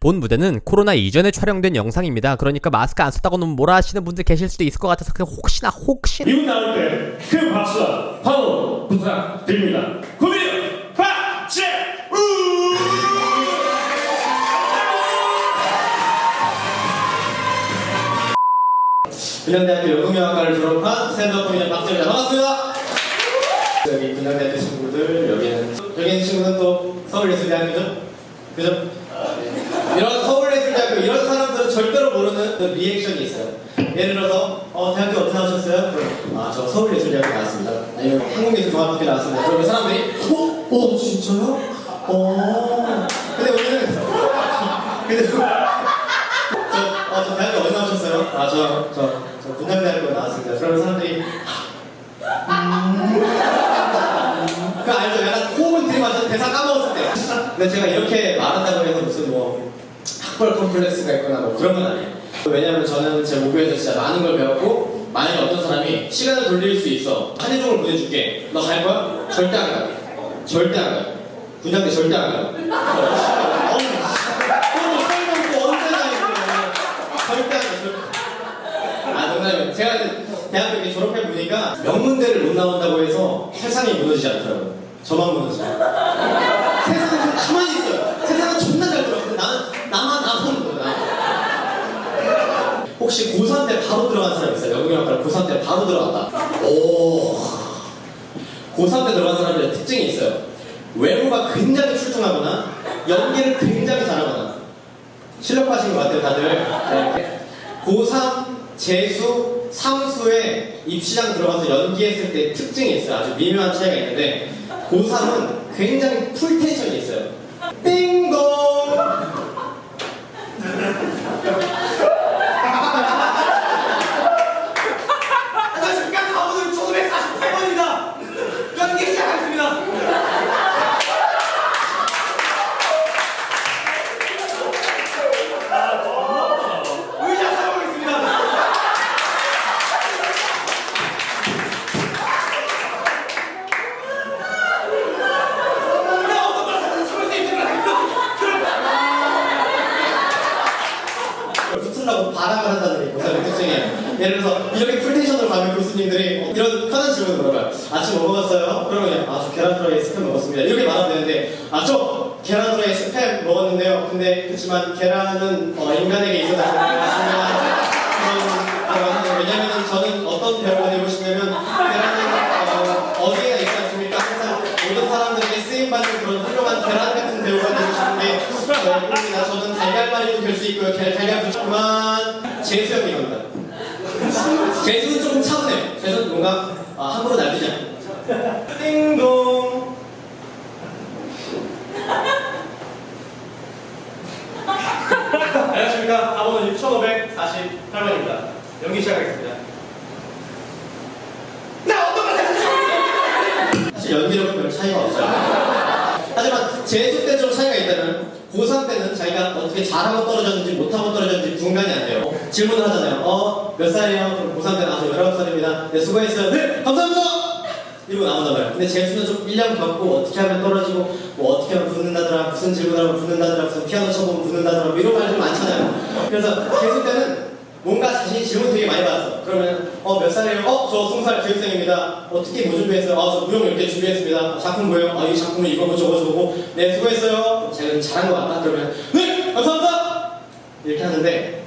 본 무대는 코로나 이전에 촬영된 영상입니다. 그러니까 마스크 안 썼다고 너무 뭐라 하시는 분들 계실 수도 있을 것 같아서 그냥 혹시나 혹시나 미국 나올 때 큰 박수와 환호 부탁드립니다. 구미호 박재우! 분양대학교 연극영화과를 졸업한 스탠드업 코미디언 박재입니다. 반갑습니다. 여기 분양대학교 친구들, 여기는 여기 있는 친구는 또 서울 예술대학교죠? 그죠? 이런 서울예술대학교 이런 사람들은 절대로 모르는 그 리액션이 있어요. 예를 들어서 어 대학교 어디 나오셨어요? 그럼 아저 서울예술대학교 나왔습니다. 아니면 한국예술종합학교 나왔습니다. 그러면 사람들이 어? 어 진짜요? 어 근데 우리는 근데 저, 어, 저 대학교 어디 나오셨어요? 아, 저, 저, 저 분양대학교 나왔습니다. 그러면 사람들이 음, 그 알죠? 약간 호흡을 들이마셔서 대사 까먹었을 때. 근데 제가 이렇게 말한다고 해서 무슨 뭐 학벌 컴플렉스가 있거나 뭐 그런 건 아니에요. 왜냐면 저는 제 목표에서 진짜 많은 걸 배웠고 만약에 어떤 사람이 시간을 돌릴 수 있어 한해종을 보내줄게 너 갈 거야? 절대 안 가. 절대 안 가. 분양대 절대 안 가. 어우, 그럼 설명도 언제 가 이거. 절대 안 가. 절대. 아 농담이에요. 제가 대학교 이렇게 졸업해 보니까 명문대를 못 나온다고 해서 세상이 무너지지 않더라고요. 저만 무너져요. 세상은 그냥 가만히 있어요. 세상은 존나 잘 돌아가는데 나는 나만 아픈 거야. 혹시 고3 때 바로 들어간 사람 있어요? 영국영학과를 고3 때 바로 들어갔다. 오. 고3 때 들어간 사람들의 특징이 있어요. 외모가 굉장히 출중하거나 연기를 굉장히 잘하거나 실력파신 것 같아요, 다들. 네. 고3 재수, 삼수에 입시장 들어가서 연기했을 때 특징이 있어요. 아주 미묘한 차이가 있는데 고3은 굉장히 풀텐션이 있어요. 띵동! 붙으려고 바람을 한다는 게 고사의 특징이에요. 예를 들어서 이렇게 풀텐션으로 가면 교수님들이 어, 이런 편한 질문을 물어봐요. 아침 뭐 먹었어요? 그러면 그냥 아저 계란 프라이에 스팸 먹었습니다. 이렇게 말하면 되는데 아 저 계란 프라이에 스팸 먹었는데요. 근데 그렇지만 계란은 어, 인간에게 있어서 거라고 왜냐면 저는 어떤 배우가 되고 싶냐면 계란은 어, 어디에 있지 않습니까? 항상 모든 사람들에게 쓰임받는 그런 훌륭한 계란 같은 배우가 꿈입니다. 저는 달걀말이도 될 수 있고요. 달- 달걀 부지만 재수 형입니다. 재수는 조금 차분해요. 재수는 뭔가 아, 함부로 날뛰지 않아요. 띵동. 안녕하십니까. 답번은 6548번입니다. 연기 시작하겠습니다. 나 어떤 걸? 사실 연기력은 별 차이가 없어요. 하지만 재수 때 좀 차이가 있다면 고3 때는 자기가 어떻게 잘하고 떨어졌는지 못하고 떨어졌는지 분간이 안 돼요. 질문을 하잖아요. 어, 몇 살이에요? 그럼 고3 때는 아저 19살입니다. 네, 수고했어요. 네, 감사합니다! 이러고 나오잖아요. 근데 재수는 좀 1년 겪고 어떻게 하면 떨어지고 뭐 어떻게 하면 붙는다더라 무슨 질문하면 붙는다더라 무슨 피아노 쳐보면 붙는다더라 뭐 이런 말들이 많잖아요. 그래서 재수 때는 뭔가 자신이 질문 되게 많이 받았어. 그러면 어 몇 살이에요? 어저 20살 교육생입니다. 어떻게 뭐 준비했어요? 아저 무용 이렇게 준비했습니다. 작품 뭐예요? 아이 작품은 이거고 저거 저거고 네 수고했어요. 제가 잘한 것 같다. 그러면 네 감사합니다. 이렇게 하는데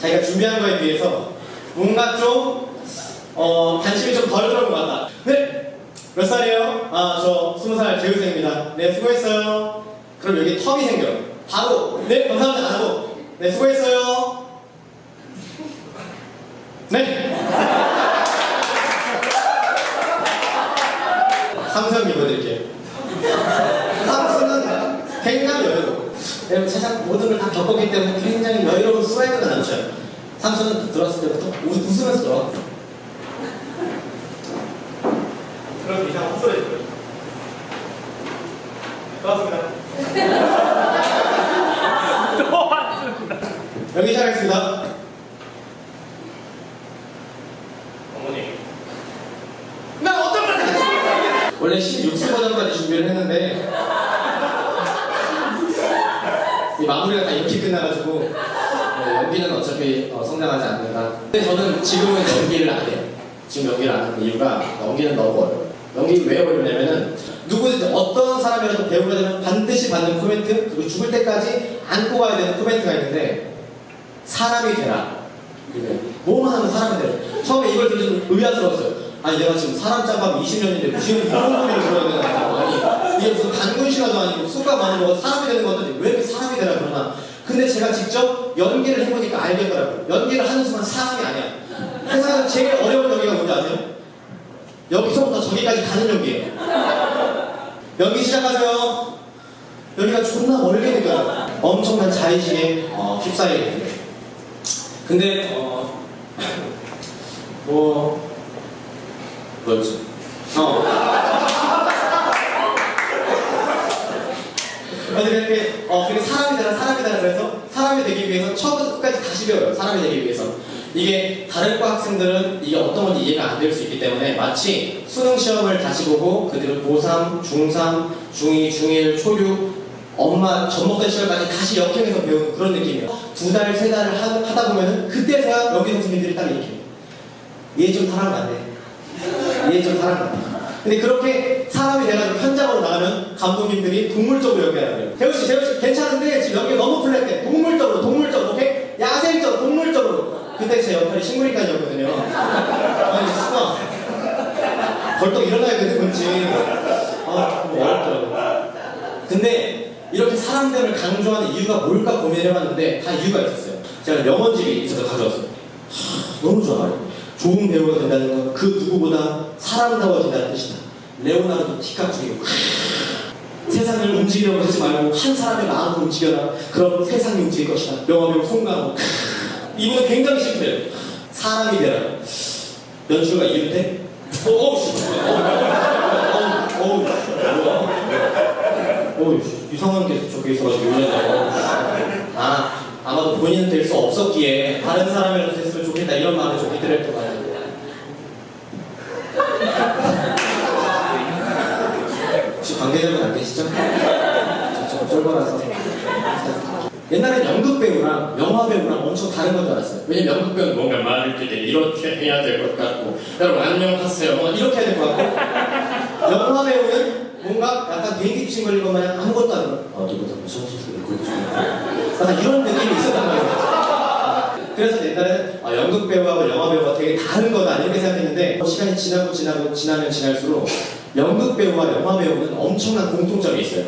자기가 준비한 거에 비해서 뭔가 좀 어, 관심이 좀 덜 들어온 것 같다. 네 몇 살이에요? 아저 20살 교육생입니다. 네 수고했어요. 그럼 여기 텀이 생겨. 바로 네 감사합니다 안 하고 네 수고했어요. 네. 삼성 입어드릴게요. 삼수는 굉장히 여유로워. 왜냐면 세상 모든 걸 다 겪었기 때문에 굉장히 여유로운 스와이드가 넘쳐요. 삼수는 들어왔을 때부터 웃, 웃으면서 들어와. 그럼 이상 헛소리. 고맙습니다. 또 왔습니다. 여기 시작하겠습니다. 어머니. 나 어떤 걸 생각했어? 원래 16세 버전까지 준비를 했는데 이 마무리가 다 이렇게 끝나가지고 어, 연기는 어차피 어, 성장하지 않는다. 근데 저는 지금은 지금 연기를 안 하는 이유가 연기는 너무 어려워요. 연기 왜 어렵냐면은 누구든지 어떤 사람이라도 배우가 되면 반드시 받는 코멘트 그리고 죽을 때까지 안고 가야 되는 코멘트가 있는데 사람이 되라. 이게 뭐만 하면 사람이 되라. 처음에 이걸 들으좀 의아스러웠어요. 아니 내가 지금 사람 짬밥 20년인데 지금 이런 소리를 들어야 되나 아니 이게 무슨 단군 신화도 아니고 쑥가 많은 거가 사람이 되는 건데 왜 이렇게 사람이 되라 그러나 근데 제가 직접 연기를 해보니까 알겠더라고요 연기를 하는 순간 사람이 아니야 세상에서 제일 어려운 연기가 뭔지 아세요? 여기서부터 저기까지 가는 연기예요 연기 시작하세요 여기가 존나 멀게 느껴요 엄청난 자의식에 어, 휩싸이게 됩니다 근데 어, 뭐 뭐였지? 어. 그래서 이렇게 어 그게 사람이 되라 사람이 되라 그래서 사람이 되기 위해서 처음부터 끝까지 다시 배워요 사람이 되기 위해서 이게 다른 과 학생들은 이게 어떤 건지 이해가 안 될 수 있기 때문에 마치 수능 시험을 다시 보고 그대로 고3, 중3, 중2, 중1, 초6 엄마 젖 먹던 시절까지 다시 역행해서 배우는 그런 느낌이에요 두 달, 세 달을 하, 하다 보면은 그때서야 여기 선생님들이 딱 이렇게 얘좀 사람 안 돼. 얘좀 사람 안 돼. 근데 그렇게 사람이 돼가지고 현장으로 나가면 감독님들이 동물적으로 연기하는 거예요. 재우씨, 재우씨, 괜찮은데 지금 연기 너무 플랫해. 동물적으로, 동물적으로, 오케이? 야생적, 동물적으로. 그때 제 역할이 식물인간이었거든요. 아니, 수가. 벌떡 일어나야 되는 건지. 아, 좀 어렵더라고요. 근데 이렇게 사람들을 강조하는 이유가 뭘까 고민을 해봤는데 다 이유가 있었어요. 제가 명언집이 있어서 가져왔어요. 하, 너무 좋아요. 좋은 배우가 된다는 건 그 누구보다 사람다워진다는 뜻이다. 레오나르도 디카프리오. 세상을 움직이려고 하지 말고 한 사람의 마음을 움직여라. 그럼 세상이 움직일 것이다. 영화배우 송강호. 이분은 굉장히 심플해요. 사람이 되라. 연출가 이은태? 어, 어우, 씨. 어우, 어우. 어우, 이상한 게 적혀 있어가지고 놀랐네. 아, 아마도 본인은 될 수 없었기에 다른 사람이라도 됐으면 좋겠다 이런 마음에 좀 이들을 또 많이 혹시 관계자분 안 계시죠? 저 쫄보라서 옛날엔 연극 배우랑 영화 배우랑 엄청 다른 건 줄 알았어요. 왜냐면 연극 배우는 뭔가 말을 되게 이렇게 해야 될 것 같고 여러분 안녕하세요. 뭐 이렇게 해야 될 것 같고. 영화 배우는 뭔가 약간 개인기 침 마냥 아무것도 안 하고 어, 누구도 무서운 소리 듣고 있죠 약간 이런 느낌이 있었단 말이에요. 그래서 옛날에는 아, 연극 배우하고 영화 배우가 되게 다른 거다 이렇게 생각했는데 시간이 지나고 지나고 지나면 지날수록 연극 배우와 영화 배우는 엄청난 공통점이 있어요.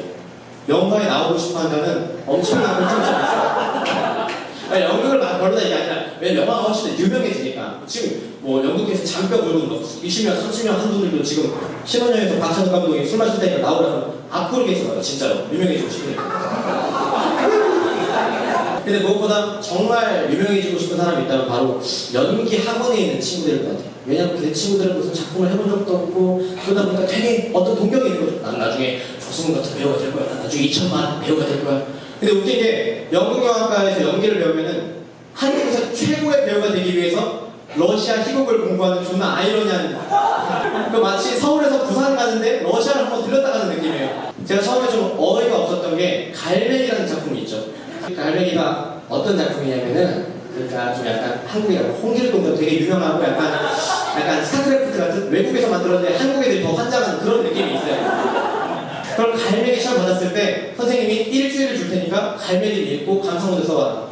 영화에 나오고 싶어 한다는 엄청난 공통점이 있어요. 연극을 막 별로다 이게 아니라 왜 영화가 훨씬 더 유명해지니까. 지금 뭐 연극에서 장벽 울고 막 20년, 30년 한 분들도 지금 신혼여행에서 박찬욱 감독이 술 마실 때니까 나오라서 앞구르게 봐요 진짜로. 유명해지고 싶으니까 근데 무엇보다 정말 유명해지고 싶은 사람이 있다면 바로 연기 학원에 있는 친구들일 것 같아요. 왜냐면 그 친구들은 무슨 작품을 해본 적도 없고 그러다 보니까 되게 어떤 동경이 있는 거죠. 난 나중에 조승우 같은 배우가 될 거야. 난 나중에 2천만 배우가 될 거야. 근데 웃긴 게 연극영화과에서 연기를 배우면은 한국에서 최고의 배우가 되기 위해서 러시아 희곡을 공부하는 존나 아이러니한 그 마치 서울에서 부산 가는데 러시아를 한번 들렸다 가는 느낌이에요. 제가 처음에 좀 어이가 없었던 게 갈매기라는 작품이 있죠. 갈매기가 어떤 작품이냐면은 그러니까 좀 약간 한국에 홍길동도 되게 유명하고 약간 약간 스타크래프트 같은 외국에서 만들었는데 한국 애들이 더 환장하는 그런 느낌이 있어요. 그럼 갈매기 시험 받았을 때 선생님이 일주일을 줄 테니까 갈매기를 읽고 감상문을 써와라.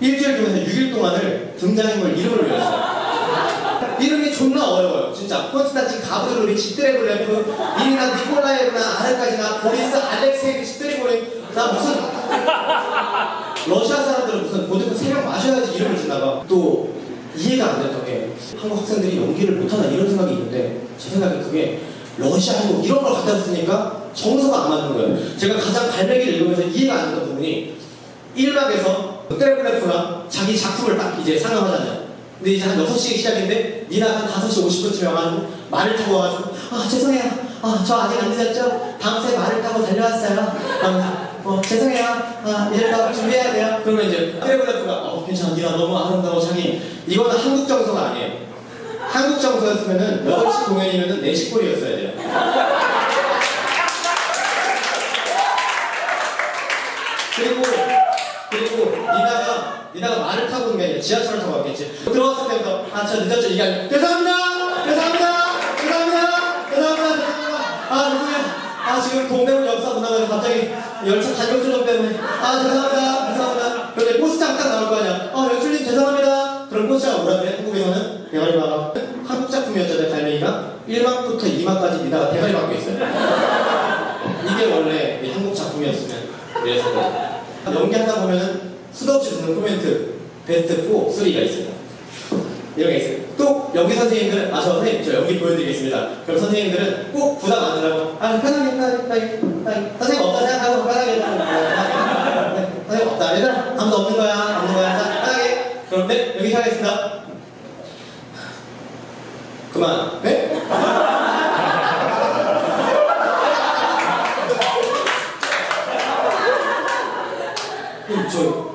일주일 중에서 6일 동안을 등장인물 이름을 외웠어요. 이름이 존나 어려워요. 진짜. 콘스탄틴 가브르노비치 트레블레프, 이리나 니콜라예브나 아르카지나 보리스 알렉세이비치 트리고린 나 무슨 러시아 사람들은 무슨 보드카 세명 마셔야지 이름을 주나봐. 또 이해가 안 됐던 게 한국 학생들이 연기를 못하나 이런 생각이 있는데 제 생각엔 그게 러시아 한국 이런 걸 갖다 쓰니까 정서가 안 맞는 거예요. 제가 가장 갈매기를 읽으면서 이해가 안 됐던 부분이 1막에서 트레블레프가 자기 작품을 딱 이제 상영하잖아요. 근데 이제 한 6시에 시작인데 니나 한 5시 50분쯤에 와가지고 말을 타고 와가지고 아 죄송해요. 아 저 아직 안 늦었죠? 주에 말을 타고 달려왔어요. 아, 어 죄송해요. 아 이제 다 준비해야 돼요. 그러면 이제 트레블레프가 어 괜찮아. 니나 너무 아름다워 자기 이거는 한국 정서가 아니에요. 한국 정서였으면은 8시 공연이면은 4시 꼴이었어야 돼요. 그리고 아니라 지하철을 타고 왔겠지. 들어왔을 때부터 아, 저 늦었죠. 이게 아니라 죄송합니다. 죄송합니다. 죄송합니다. 죄송합니다. 아, 누구야? 아, 지금 동대문 역사 문화가 갑자기 열차 간격 조정 때문에 아, 죄송합니다. 죄송합니다. 그런데 포스장 딱 나올 거 아니야. 어, 연출님 죄송합니다. 그럼 포스장 뭐라네? 한국에서는 대가리 막아. 한국 작품이었잖아요, 갈매기가. 1막부터 2막까지 미다가 대가리 막고 있어요. 이게 원래 이 한국 작품이었으면 그래서 연기하다 보면은 수도 없이 듣는 코멘트 베스트 4, 3가 있어요. 이런 게 있어요. 또 연기 선생님들은 아 저 선생님 저 연기 보여드리겠습니다. 그럼 선생님들은 꼭 부담 안 하라고 아 편하게 편하게 편하게 편하게 선생님 없다 생각하고 편하게 편하게 네, 선생님 없다 얘들아 아무도 없는 거야 없는 거야 자 편하게 그럼 네 여기 하겠습니다. 그만 네? 그럼 저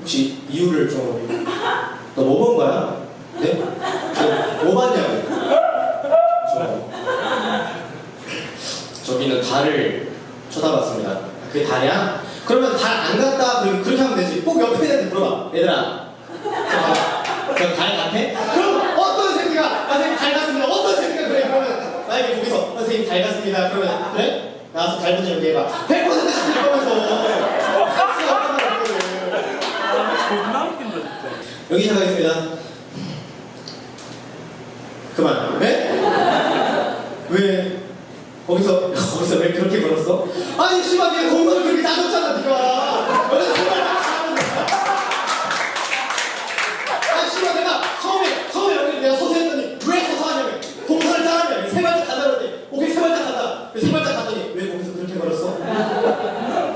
혹시 이유를 좀 너뭐 본 거야? 네? 저뭐 봤냐고? 저 저기는 달을 쳐다봤습니다. 그게 달이야? 그러면 달 안 갔다 그럼 그렇게 하면 되지. 꼭 옆에 있는 데 물어봐. 얘들아. 저달 같아? 그럼 어떤 새끼가 아, 선생님 달 같습니다. 어떤 새끼가 그래 그러면 만약에 거기서 선생님 달 같습니다. 그러면 그래? 나와서 달 문제 얘기해봐. 100% 시킬 거면서. 겁나 웃긴다 진짜. 여기 시작하겠습니다. 그만. 네? 왜 거기서 거기서 왜 그렇게 걸었어? 아니 씨발 네가 공부를 그렇게 따졌잖아 네가. 내가 처음에 처음에 여기 내가 서서했더니 왜 서서하냐며 동선을 짜라며 세 발짝 간다 그랬더니 오케이 세 발짝 간다 세 발짝 갔더니 왜 거기서 그렇게 걸었어?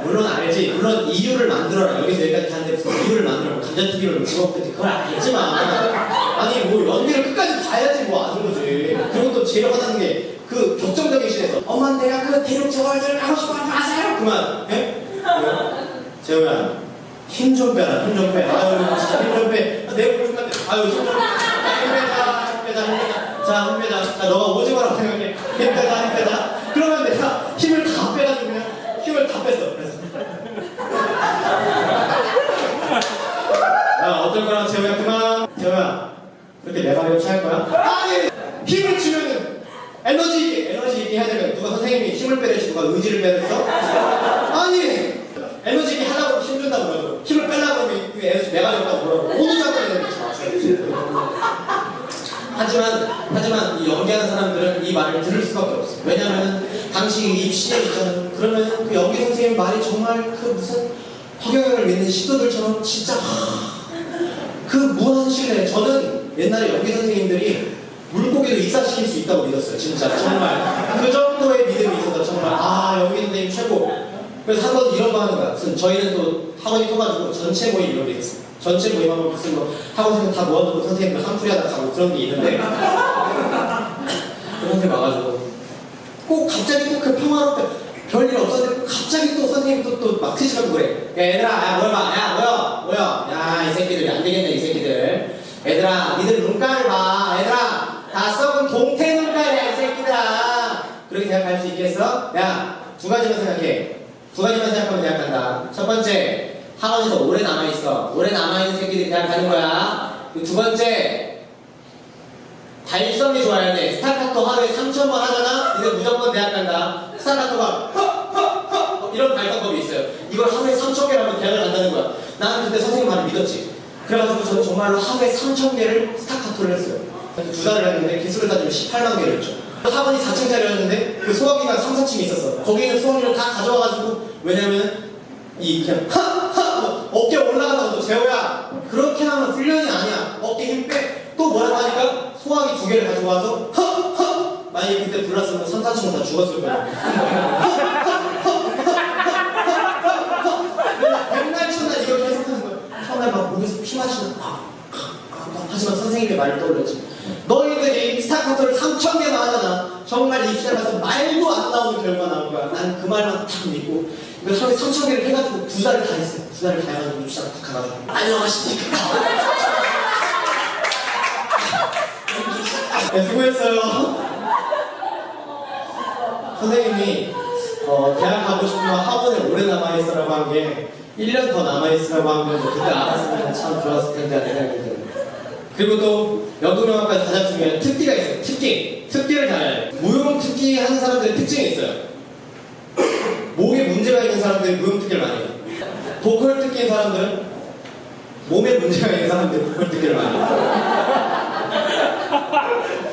물론 알지. 물론 이유를 만들어라. 여기서 여기까지 가는데 무슨 이유를 만들어. 감자튀김을 집어먹든지 그건 알겠지만. 아니, 뭐 연기를 끝까지 봐야지 뭐 아는 거지. 그리고 또 제일 화나는 게 그 격정적인 시에서 엄마 내가 그 대륙 저월들 가고 싶어 마세요. 그만. 예? 재호야. 힘 좀 빼라. 힘 좀 빼. 아유, 진짜 힘 좀 빼. 아, 싶은데. 아유, 힘좀 빼. 힘 빼자. 힘 빼자. 힘 빼자. 자, 너가 오징어라고 생각해. 힘 빼자. 힘 빼자. 그러면 내가 힘을 다 빼가지고 그냥 힘을 다 뺐어. 그래서. 야, 어떨 거랑 재호야, 그만. 재호야, 취할 거야? 아니! 힘을 주면은 에너지 있게, 에너지 있게 해야 되면 누가 선생님이 힘을 빼랬지, 누가 의지를 빼랬어? 아니! 에너지 있게 하라고 힘 준다고 그러고, 힘을 빼려고 그러면 그 에너지 내가 줬다고 그러고, 모두 에너지 맞춰야지. 하지만, 하지만 이 연기하는 사람들은 이 말을 들을 수밖에 없어. 왜냐면 당시 입시에 있잖아. 그러면 그 연기 선생님 말이 정말 그 무슨 허경영을 믿는 시도들처럼 진짜 그 무한 신뢰. 저는 옛날에 연기 선생님들이 물고기도 익사시킬 수 있다고 믿었어요. 진짜 정말 그 정도의 믿음이 있어서 정말 아 연기 선생님 최고. 그래서 한 번 이런 거 하는 거야. 무슨 저희는 또 학원이 커가지고 전체 모임 이런 게 있어요. 전체 모임 하면 무슨 뭐 학원생 다 모아두고 선생님들 한풀이 하다 가고 그런 게 있는데 그 선생님 와가지고 꼭 갑자기 또그 평화롭게 별일 없었는데 갑자기 또 선생님 또또막 트시고 그래. 야 얘들아, 야 뭐야, 봐. 야 뭐야, 뭐야, 야 이 새끼들이 안 되겠네 이 새끼들. 얘들아, 니들 눈깔을 봐. 얘들아, 다 썩은 동태 눈깔이야 이 새끼들아. 그렇게 있겠어? 야, 두 가지만 생각해. 두 가지만 생각하면 대학 간다. 첫 번째, 학원에서 오래 남아 있어. 오래 남아 있는 새끼들이 대학 가는 거야. 그두 번째, 달성이 좋아야 돼. 스타카토 하루에 3,000번 하잖아? 이거 무조건 대학 간다. 스타카토가 이런 발성법이 있어요. 이걸 하루에 3,000개를 하면 대학을 간다는 거야. 나는 그때 선생님 말을 믿었지. 그래가지고 저는 정말로 하루에 3,000개를 스타카토를 했어요. 두 달을 했는데 기술을 따지면 18만 개를 했죠. 학원이 4층짜리였는데 그 소화기가 3, 4층에 있었어. 거기는 소화기를 다 가져와가지고 왜냐면 이 그냥 하하! 어깨 올라간다고 또 재호야 그렇게 하면 훈련이 아니야. 어깨 힘 빼. 또 뭐라고 하니까 소화기 두 개를 가지고 와서 하하! 만약에 그때 불났으면 3, 4층은 다 죽었을 거야. 백날 첫날 이걸 계속 하는 거야. 처음에 막 목에서 피 마시는 아, 아, 아, 하지만 선생님의 말을 떠올렸지. 너희들이 스타카토를 3천 개만 하잖아. 정말 입시에 가서 말도 안 나오는 결과 나올 거야. 난 그 말만 딱 믿고. 이거 하루에 3천 개를 해가지고 두 달을 다 했어요 두 달을 다 해가지고 입시장 딱 가가지고. 안녕하십니까. 네, 수고했어요. 선생님이 어, 대학 가고 싶으면 학원에 오래 남아있어라고 한 게 1년 더 남아있으라고 하면 그때 알았으면 참 좋았을 텐데 생각이 들어요. 그리고 또 연극영화과에서 가장 중요한 특기가 있어요. 특기. 특기를 잘해야 돼요. 무용 특기 하는 사람들의 특징이 있어요. 목에 문제가 있는 사람들이 무용 특기를 많이 해요. 보컬 특기인 사람들은 몸에 문제가 있는 사람들이 보컬 특기를 많이 해요.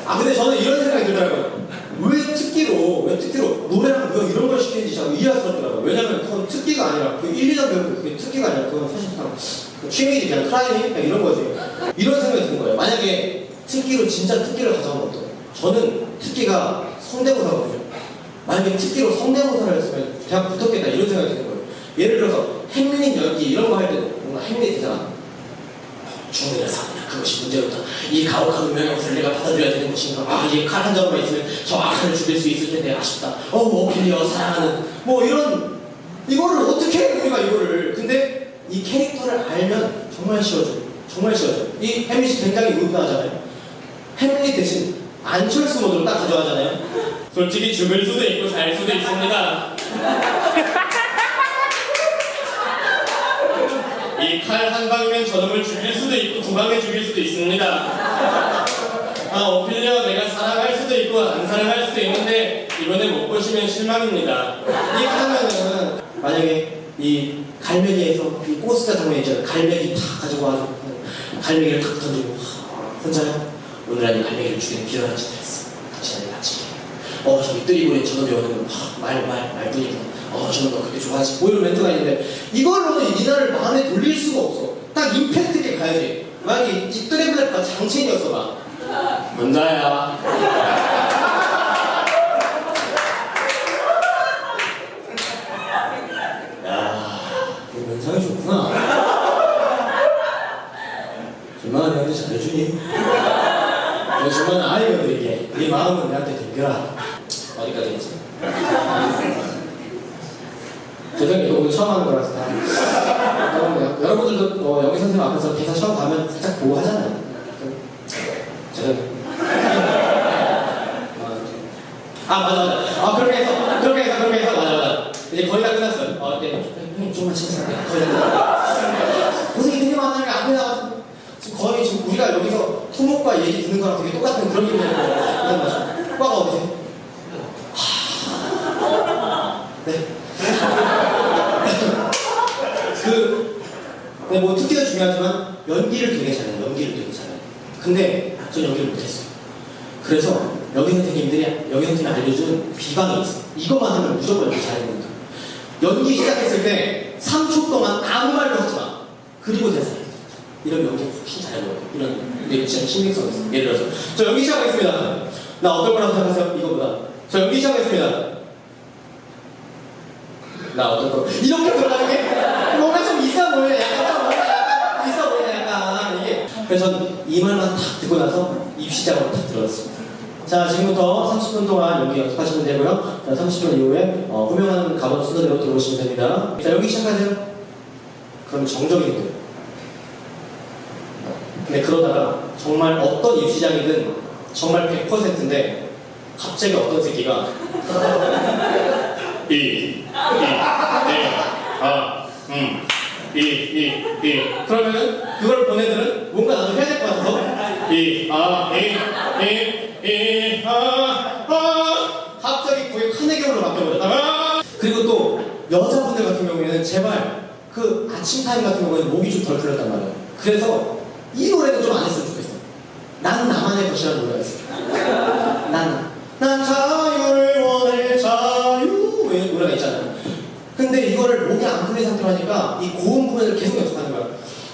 아 근데 저는 이런 생각이 들더라고요. 왜 특기로 왜 특기로 노래랑 무용 이런 걸 시키는지 참 이해하셨더라고요. 왜냐면 그건 특기가 아니라 그 1, 2년 배우는 그게 특기가 아니라 그건 사실상 그 취미지 그냥 트라이밍 그냥 이런 거지. 이런 생각이 드는 거예요. 만약에 특기로 진짜 특기를 가져오면 어떡해요? 저는 특기가 성대모사거든요. 만약에 특기로 성대모사를 했으면 대학 붙었겠다 이런 생각이 드는 거예요. 예를 들어서 햄릿 연기 이런 거 할 때도 뭔가 햄릿이잖아. 충분히 사냐 그것이 문제였다. 이 가혹한 운명의 것을 내가 받아들여야 되는 것인가? 아, 이칼한 자루만 있으면 저 악한을 죽일 수 있을 텐데 아쉽다. 어, 오피리어 사랑하는 뭐 이런 이거를 어떻게 해 우리가 이거를? 근데 이 캐릭터를 알면 정말 쉬워져. 정말 쉬워져. 이 햄릿이 굉장히 우유하잖아요. 햄릿 대신 안철수 모드로 딱 가져가잖아요. 솔직히 죽을 수도 있고 살 수도 있습니다. 이 칼 한 방이면 저놈을 죽일 수도 있고 두 방에 죽일 수도 있습니다. 아, 오필려 내가 사랑할 수도 있고 안 사랑할 수도 있는데 이번에 못 보시면 실망입니다. 이렇게 하면은 만약에 이 갈매기에서 이 꼬스타 장면 있잖아요. 갈매기 탁 가지고 와서 갈매기를 탁 던지고 하, 혼자요? 오늘 아니 갈매기를 죽이는 비열한 짓을 했어. 당신 아니 같이. 어 저기 뜨리고래 저놈이 오는 말말 말뿐이고. 어 저놈 너 그렇게 좋아하지. 뭐 이런 멘트가 있는데 이걸로는 이 니나를 마음에 돌릴 수가 없어. 딱 임팩트 있게 가야지. 만약에 이 뜨레블레가 장첸이었어 막. 문자야. 야, 너 면상이 좋구나. 얼마나 내한테 잘해주니? 내가 정말 아이거든 이게. 네 마음은 내한테 맡겨라. 어디까지 했지? 죄송해요. 이거 오늘 처음 하는 거라서 다. 여러분, 여러분들도 어, 여기 선생님 앞에서 대사 처음 가면 살짝 보고 하잖아요. 죄송해요. 아 맞아 맞아 아 그렇게 해서 그렇게 해서 그렇게 해서 맞아 맞아 이제 거의 다 끝났어요 어 네. 형님 좀만 참으세요 거의 다 끝났어요 고생이 되게 많아요 앞에 나가서 지금 거의 지금 우리가 여기서 토목과 얘기 듣는 거랑 되게 똑같은 그런 기분이에요 일단 마셔 과가 어디세요? 하... 네. 네, 뭐 특기도 중요하지만 연기를 되게 잘해요. 연기를 되게 잘해요. 근데 전 연기를 못했어요. 그래서 여기 선생님들이 여기 선생님이 알려준 비방이 있어. 이것만 하면 무조건 연기 거야. 연기 시작했을 때 3초 동안 아무 말도 하지 마. 그리고 대사. 이런 연기 훨씬 잘해요. 이런 이게 진짜 신빙성 있어. 예를 들어서 저 연기 시작하겠습니다. 나 어떨 거라고 생각하세요? 이거보다. 저 연기 시작하겠습니다. 나 어떨 거? 이렇게 돌아가는 게 뭔가 좀보 그래서 전이 말만 딱 듣고 나서 입시작으로 딱 들어갔습니다. 자, 지금부터 30분 동안 여기 연습하시면 되고요. 자, 30분 이후에 어, 후명하는 가본 순서대로 들어오시면 됩니다. 자, 여기 시작하세요. 그럼 정적이 돼요. 근데 그러다가 정말 어떤 입시장이든 정말 100%인데 갑자기 어떤 새끼가 이, 이, 이, 아, 음, 이, 이, 이. 그러면은 그걸 보내들은 뭔가 나도 해야 될 것 같아서 이, 아, 이, 이, 이, 아, 아, 갑자기 거의 카네기로 바뀌어버렸다. 아. 그리고 또 여자분들 같은 경우에는 제발 그 아침 타임 같은 경우에는 목이 좀 덜 풀렸단 말이에요. 그래서 이 노래도 좀안 했으면 좋겠어. 난 나만의 것이라는 노래가 있어. 난, 난 자유 이거를 목이 안 풀린 상태로 하니까 이 고음 부분을 계속 연습하는 거야.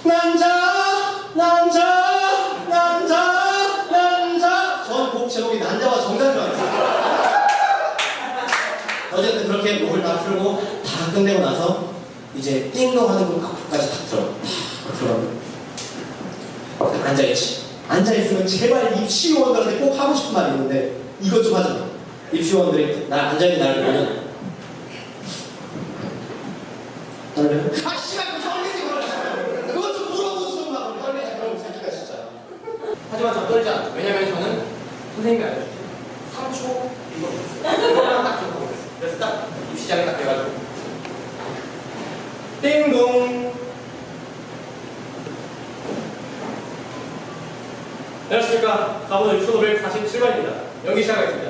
난자, 난자, 난자, 난자. 전 곡 제목이 난자와 정자인 줄 알았어요. 어쨌든 그렇게 목을 다 풀고 다 끝내고 나서 이제 띵동 하는 분 앞까지 다 들어. 다 들어가고. 앉아있지. 앉아있으면 제발 입시원들한테 꼭 하고 싶은 말이 있는데 이것 좀 마. 입시원들이 나 앉아있는 나를 보면 떨려요? 아 씨발 그 떨리지 그러잖아. 그것 좀 물어보지 좀 마. 그럼 떨리지 그럼 새끼가 진짜. 하지만 저 떨지 않죠. 왜냐면 저는 선생님이 알려주죠. 3초 이거 이거만 딱 듣고 그래서 딱 입시장에 딱 돼가지고 띵동. 안녕하십니까. 가보는 1547번입니다. 연기 시작하겠습니다.